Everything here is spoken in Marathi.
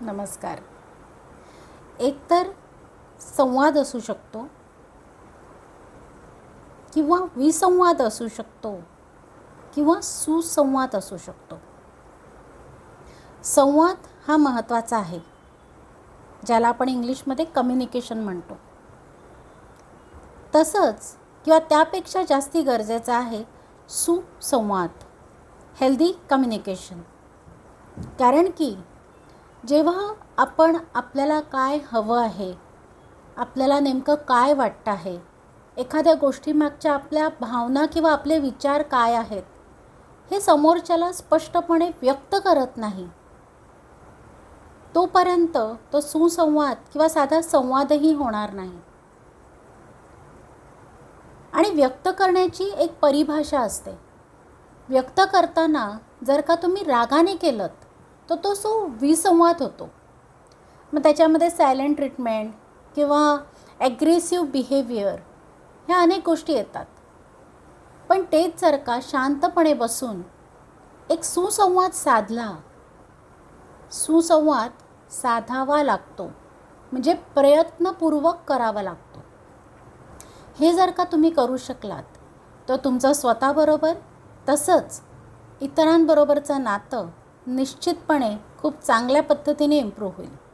नमस्कार. एकतर संवाद असू शकतो किंवा विसंवाद असू शकतो किंवा सुसंवाद असू शकतो. संवाद हा महत्त्वाचा आहे ज्याला आपण इंग्लिशमध्ये कम्युनिकेशन म्हणतो. तसंच किंवा त्यापेक्षा जास्ती गरजेचं आहे सुसंवाद हेल्दी कम्युनिकेशन कारण की जेव्हा आपण आपल्याला काय हवं आहे आपल्याला नेमकं काय वाटतं आहे एखाद्या गोष्टीमागच्या आपल्या भावना किंवा आपले विचार काय आहेत हे समोरच्याला स्पष्टपणे व्यक्त करत नाही. तोपर्यंत तो सुसंवाद किंवा साधा संवादही होणार नाही. आणि व्यक्त करण्याची एक परिभाषा असते. व्यक्त करताना जर का तुम्ही रागाने केलं तर तो सो विसंवाद होतो. मग त्याच्यामध्ये सायलेंट ट्रीटमेंट किंवा ॲग्रेसिव्ह बिहेवियर ह्या अनेक गोष्टी येतात. पण तेच जर का शांतपणे बसून एक सुसंवाद साधला सुसंवाद साधावा लागतो. म्हणजे प्रयत्नपूर्वक करावा लागतो. हे जर का तुम्ही करू शकलात तर तुमचं स्वतःबरोबर तसंच इतरांबरोबरचं नातं निश्चितपणे खूप चांगल्या पद्धतीने इम्प्रूव्ह होईल.